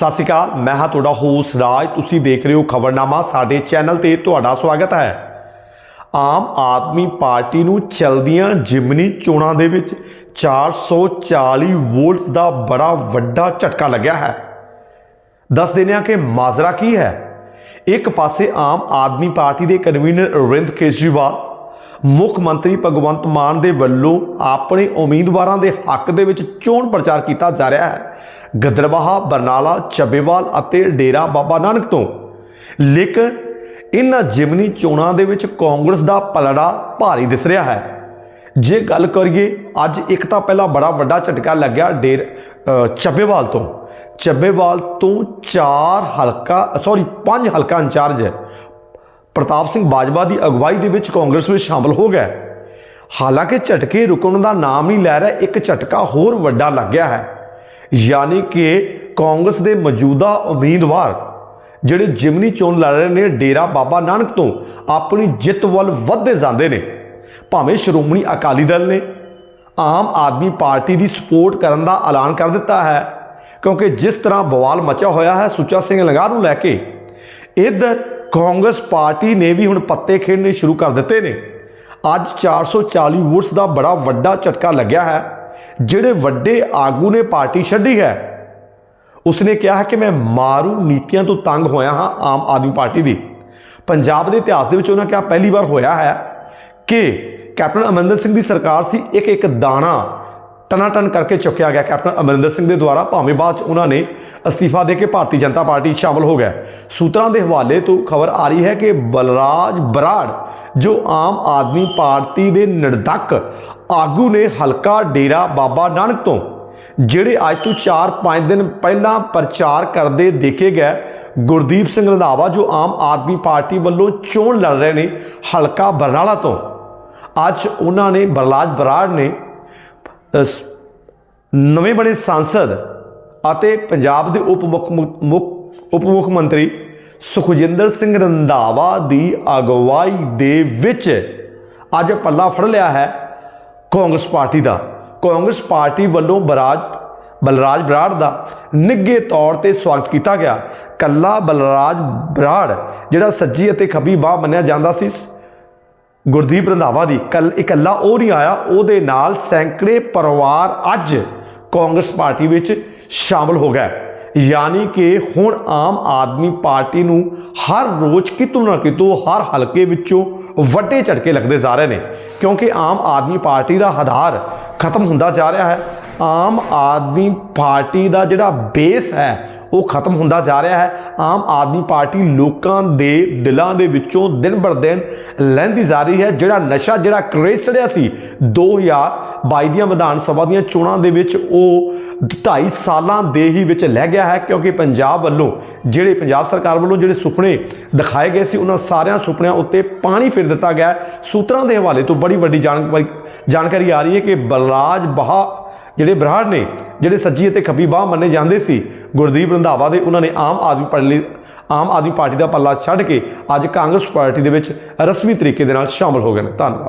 ਸਤਿ ਸ਼੍ਰੀ ਅਕਾਲ, ਮੈਂ ਹਾਂ ਤੁਹਾਡਾ ਹੋਸਟ ਰਾਜ। ਤੁਸੀਂ ਦੇਖ ਰਹੇ ਹੋ ਖਬਰਨਾਮਾ, ਸਾਡੇ ਚੈਨਲ ਤੇ ਤੁਹਾਡਾ ਸਵਾਗਤ ਹੈ। ਆਮ ਆਦਮੀ ਪਾਰਟੀ ਨੂੰ ਚਲਦੀਆਂ ਜਿਮਨੀ ਚੋਣਾਂ ਦੇ ਵਿੱਚ 440 ਵੋਲਟ ਦਾ ਬੜਾ ਵੱਡਾ ਝਟਕਾ ਲੱਗਿਆ ਹੈ। ਦੱਸ ਦਿੰਦੇ ਹਾਂ ਕਿ ਮਾਜ਼ਰਾ ਕੀ ਹੈ। ਇੱਕ ਪਾਸੇ ਆਮ ਆਦਮੀ ਪਾਰਟੀ ਦੇ ਕਨਵੀਨਰ ਅਰਵਿੰਦ ਕੇਜਰੀਵਾਲ ਮੁੱਖ ਮੰਤਰੀ ਭਗਵੰਤ ਮਾਨ ਦੇ ਵੱਲੋਂ ਆਪਣੇ ਉਮੀਦਵਾਰਾਂ ਦੇ ਹੱਕ ਦੇ ਵਿੱਚ ਚੋਣ ਪ੍ਰਚਾਰ ਕੀਤਾ ਜਾ ਰਿਹਾ ਹੈ। ਗਦਰਬਾਹਾ ਬਰਨਾਲਾ ਚੱਬੇਵਾਲ ਅਤੇ ਡੇਰਾ ਬਾਬਾ ਨਾਨਕ ਤੋਂ। ਲੇਕਿਨ ਇਹਨਾਂ ਜਿਮਨੀ ਚੋਣਾਂ ਦੇ ਵਿੱਚ ਕਾਂਗਰਸ ਦਾ ਪਲੜਾ ਭਾਰੀ ਦਿਸ ਰਿਹਾ ਹੈ। ਜੇ ਗੱਲ ਕਰੀਏ, ਅੱਜ ਇੱਕ ਤਾਂ ਪਹਿਲਾਂ ਬੜਾ ਵੱਡਾ ਝਟਕਾ ਲੱਗਿਆ ਡੇਰ ਚੱਬੇਵਾਲ ਤੋਂ। ਚੱਬੇਵਾਲ ਤੋਂ ਚਾਰ ਹਲਕਾ ਸੌਰੀ ਪੰਜ ਹਲਕਾ ਇੰਚਾਰਜ ਪ੍ਰਤਾਪ ਸਿੰਘ ਬਾਜਵਾ ਦੀ ਅਗਵਾਈ ਦੇ ਵਿੱਚ ਕਾਂਗਰਸ ਵਿੱਚ ਸ਼ਾਮਲ ਹੋ ਗਿਆ ਹਾਲਾਂਕਿ ਝਟਕੇ ਰੁਕਣ ਦਾ ਨਾਮ ਨਹੀਂ ਲੈ ਰਿਹਾ, ਇੱਕ ਝਟਕਾ ਹੋਰ ਵੱਡਾ ਲੱਗ ਗਿਆ ਹੈ। ਯਾਨੀ ਕਿ ਕਾਂਗਰਸ ਦੇ ਮੌਜੂਦਾ ਉਮੀਦਵਾਰ ਜਿਹੜੇ ਜਿਮਨੀ ਚੋਣ ਲੜ ਰਹੇ ਨੇ, ਡੇਰਾ ਬਾਬਾ ਨਾਨਕ ਤੋਂ ਆਪਣੀ ਜਿੱਤ ਵੱਲ ਵਧਦੇ ਜਾਂਦੇ ਨੇ। ਭਾਵੇਂ ਸ਼੍ਰੋਮਣੀ ਅਕਾਲੀ ਦਲ ਨੇ ਆਮ ਆਦਮੀ ਪਾਰਟੀ ਦੀ ਸਪੋਰਟ ਕਰਨ ਦਾ ਐਲਾਨ ਕਰ ਦਿੱਤਾ ਹੈ, ਕਿਉਂਕਿ ਜਿਸ ਤਰ੍ਹਾਂ ਬਵਾਲ ਮਚਿਆ ਹੋਇਆ ਹੈ, ਸੁੱਚਾ ਸਿੰਘ ਲੰਗਾਹ ਨੂੰ ਲੈ ਕੇ, ਇਧਰ ਕਾਂਗਰਸ ਪਾਰਟੀ ਨੇ ਵੀ ਹੁਣ ਪੱਤੇ ਖੇਡਣੇ ਸ਼ੁਰੂ ਕਰ ਦਿੱਤੇ ਨੇ। ਅੱਜ 440 ਵੋਟਸ ਦਾ ਬੜਾ ਵੱਡਾ ਝਟਕਾ ਲੱਗਿਆ ਹੈ, ਜਿਹੜੇ ਵੱਡੇ ਆਗੂ ਨੇ ਪਾਰਟੀ ਛੱਡੀ ਹੈ। ਉਸਨੇ ਕਿਹਾ ਹੈ ਕਿ ਮੈਂ ਮਾਰੂ ਨੀਤੀਆਂ ਤੋਂ ਤੰਗ ਹੋਇਆ ਹਾਂ ਆਮ ਆਦਮੀ ਪਾਰਟੀ ਦੀ। ਪੰਜਾਬ ਦੇ ਇਤਿਹਾਸ ਦੇ ਵਿੱਚ ਉਹਨਾਂ ਕਿਹਾ ਪਹਿਲੀ ਵਾਰ ਹੋਇਆ ਹੈ ਕਿ ਕੈਪਟਨ ਅਮਰਿੰਦਰ ਸਿੰਘ ਦੀ ਸਰਕਾਰ ਸੀ ਇੱਕ ਇੱਕ ਦਾਣਾ ਟਨਾਟਨ ਕਰਕੇ ਚੁੱਕਿਆ ਗਿਆ। ਕੈਪਟਨ ਅਮਰਿੰਦਰ ਸਿੰਘ ਦੇ ਦੁਆਰਾ ਭਾਵੇਂ ਬਾਅਦ ਚ ਉਹਨਾਂ ਨੇ ਅਸਤੀਫਾ ਦੇ ਕੇ ਭਾਰਤੀ ਜਨਤਾ ਪਾਰਟੀ ਸ਼ਾਮਲ ਹੋ ਗਏ ਸੂਤਰਾਂ ਦੇ ਹਵਾਲੇ ਤੋਂ ਖਬਰ ਆ ਰਹੀ ਹੈ ਕਿ ਬਲਰਾਜ ਬਰਾੜ, ਜੋ ਆਮ ਆਦਮੀ ਪਾਰਟੀ ਦੇ ਨਿਰਦਕ ਆਗੂ ਨੇ ਹਲਕਾ ਡੇਰਾ ਬਾਬਾ ਨਾਨਕ ਤੋਂ, ਜਿਹੜੇ ਅੱਜ ਤੋਂ 4-5 ਦਿਨ ਪਹਿਲਾਂ ਪ੍ਰਚਾਰ ਕਰਦੇ ਦੇਖੇ ਗਏ, ਗੁਰਦੀਪ ਸਿੰਘ ਰੰਧਾਵਾ, ਜੋ ਆਮ ਆਦਮੀ ਪਾਰਟੀ ਵੱਲੋਂ ਚੋਣ ਲੜ ਰਹੇ ਨੇ ਹਲਕਾ ਬਰਨਾਲਾ ਤੋਂ। ਅੱਜ ਉਹਨਾਂ ਨੇ ਬਰਲਾਜ ਬਰਾੜ ਨੇ ਨਵੇਂ ਬਣੇ ਸੰਸਦ ਅਤੇ ਪੰਜਾਬ ਦੇ ਉਪ ਮੁੱਖ ਮੁੱਖ ਉਪ ਮੁੱਖ ਮੰਤਰੀ ਸੁਖਜਿੰਦਰ ਸਿੰਘ ਰੰਧਾਵਾ ਦੀ ਅਗਵਾਈ ਦੇ ਵਿੱਚ ਅੱਜ ਪੱਲਾ ਫੜ ਲਿਆ ਹੈ ਕਾਂਗਰਸ ਪਾਰਟੀ ਦਾ। ਕਾਂਗਰਸ ਪਾਰਟੀ ਵੱਲੋਂ ਬਰਾਜ ਬਲਰਾਜ ਬਰਾੜ ਦਾ ਨਿੱਘੇ ਤੌਰ ਤੇ ਸਵਾਗਤ ਕੀਤਾ ਗਿਆ। ਕੱਲਾ ਬਲਰਾਜ ਬਰਾੜ ਜਿਹੜਾ ਸੱਜੀ ਅਤੇ ਖੱਬੀ ਬਾਹ ਮੰਨਿਆ ਜਾਂਦਾ ਸੀ ਗੁਰਦੀਪ ਰੰਧਾਵਾ ਦੀ ਕੱਲ ਇਕੱਲਾ ਉਹ ਨਹੀਂ ਆਇਆ, ਉਹਦੇ ਨਾਲ ਸੈਂਕੜੇ ਪਰਿਵਾਰ ਅੱਜ ਕਾਂਗਰਸ ਪਾਰਟੀ ਵਿੱਚ ਸ਼ਾਮਲ ਹੋ ਗਿਆ ਯਾਨੀ ਕਿ ਹੁਣ ਆਮ ਆਦਮੀ ਪਾਰਟੀ ਨੂੰ ਹਰ ਰੋਜ਼ ਕਿਤੋਂ ਨਾ ਕਿਤੋਂ, ਹਰ ਹਲਕੇ ਵਿੱਚੋਂ ਵੱਡੇ ਝਟਕੇ ਲੱਗਦੇ ਜਾ ਰਹੇ ਨੇ। ਕਿਉਂਕਿ ਆਮ ਆਦਮੀ ਪਾਰਟੀ ਦਾ ਆਧਾਰ ਖਤਮ ਹੁੰਦਾ ਜਾ ਰਿਹਾ ਹੈ। ਆਮ ਆਦਮੀ ਪਾਰਟੀ ਦਾ ਜਿਹੜਾ ਬੇਸ ਹੈ, ਉਹ ਖਤਮ ਹੁੰਦਾ ਜਾ ਰਿਹਾ ਹੈ। ਆਮ ਆਦਮੀ ਪਾਰਟੀ ਲੋਕਾਂ ਦੇ ਦਿਲਾਂ ਦੇ ਵਿੱਚੋਂ ਦਿਨ ਬਰ ਦਿਨ ਲੈਂਦੀ ਜਾ ਰਹੀ ਹੈ। ਜਿਹੜਾ ਨਸ਼ਾ, ਜਿਹੜਾ ਕਰੇਜ਼ ਚੜਿਆ ਸੀ 2022 ਦੀਆਂ ਵਿਧਾਨ ਸਭਾ ਦੀਆਂ ਚੋਣਾਂ ਦੇ ਵਿੱਚ, ਉਹ 2.5 ਸਾਲਾਂ ਦੇ ਹੀ ਵਿੱਚ ਲੈ ਗਿਆ ਹੈ। ਕਿਉਂਕਿ ਪੰਜਾਬ ਵੱਲੋਂ, ਜਿਹੜੇ ਪੰਜਾਬ ਸਰਕਾਰ ਵੱਲੋਂ ਜਿਹੜੇ ਸੁਪਨੇ ਦਿਖਾਏ ਗਏ ਸੀ, ਉਹਨਾਂ ਸਾਰਿਆਂ ਸੁਪਨਿਆਂ ਉੱਤੇ ਪਾਣੀ ਫਿਰ ਦਿੱਤਾ ਗਿਆ ਸੂਤਰਾਂ ਦੇ ਹਵਾਲੇ ਤੋਂ ਬੜੀ ਵੱਡੀ ਜਾਣਕਾਰੀ ਜਾਣਕਾਰੀ ਆ ਰਹੀ ਹੈ ਕਿ ਬਲਰਾਜ ਬਹਾ ਜਿਹੜੇ ਬਰਾੜ ਨੇ, ਜਿਹੜੇ ਸੱਜੀ ਅਤੇ ਖੱਬੀ ਬਾਹ ਮੰਨੇ ਜਾਂਦੇ ਸੀ, ਗੁਰਦੀਪ ਰੰਧਾਵਾ ਦੇ ਉਹਨਾਂ ਨੇ ਆਮ ਆਦਮੀ ਪਾਰਟੀ ਆਮ ਆਦਮੀ ਪਾਰਟੀ ਦਾ ਪੱਲਾ ਛੱਡ ਕੇ ਅੱਜ ਕਾਂਗਰਸ ਪਾਰਟੀ ਦੇ ਵਿੱਚ ਰਸਮੀ ਤਰੀਕੇ ਦੇ ਨਾਲ ਸ਼ਾਮਲ ਹੋ ਗਏ ਨੇ। ਧੰਨਵਾਦ।